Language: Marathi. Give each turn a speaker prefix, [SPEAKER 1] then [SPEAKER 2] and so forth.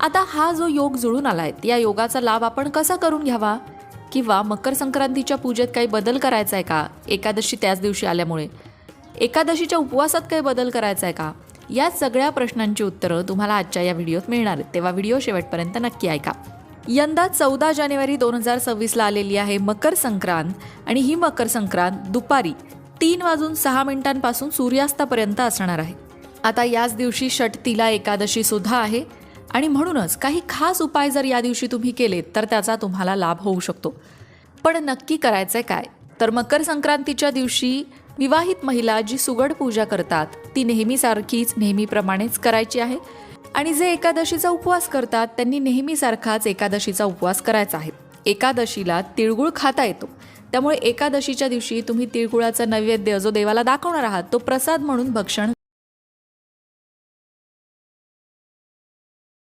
[SPEAKER 1] आता हा जो योग जुळून आलाय या योगाचा लाभ आपण कसा करून घ्यावा? किंवा मकर संक्रांतीच्या पूजेत काही बदल करायचा आहे का? एकादशी त्याच दिवशी आल्यामुळे. एकादशीच्या उपवासात काही बदल करायचा आहे का? या सगळ्या प्रश्नांची उत्तरं तुम्हाला आजच्या या व्हिडिओत मिळणार आहेत. तेव्हा व्हिडिओ शेवटपर्यंत नक्की ऐका. यंदा चौदा जानेवारी दोन हजार सव्वीसला आलेली आहे मकर संक्रांत आणि ही मकर संक्रांत दुपारी तीन वाजून सहा मिनिटांपासून सूर्यास्तापर्यंत असणार आहे. आता याच दिवशी षटतीला एकादशी सुद्धा आहे. आणि म्हणूनच काही खास उपाय जर या दिवशी तुम्ही केलेत तर त्याचा तुम्हाला लाभ होऊ शकतो. पण नक्की करायचंय काय? तर मकर संक्रांतीच्या दिवशी विवाहित महिला जी सुगड पूजा करतात ती नेहमीसारखीच नेहमीप्रमाणेच करायची आहे. आणि जे एकादशीचा उपवास करतात त्यांनी नेहमीसारखाच एकादशीचा उपवास करायचा आहे. एकादशीला तिळगुळ खाता येतो. त्यामुळे एकादशीच्या दिवशी तुम्ही तिळगुळाचा नैवेद्य जो देवाला दाखवणार आहात तो प्रसाद म्हणून भक्षण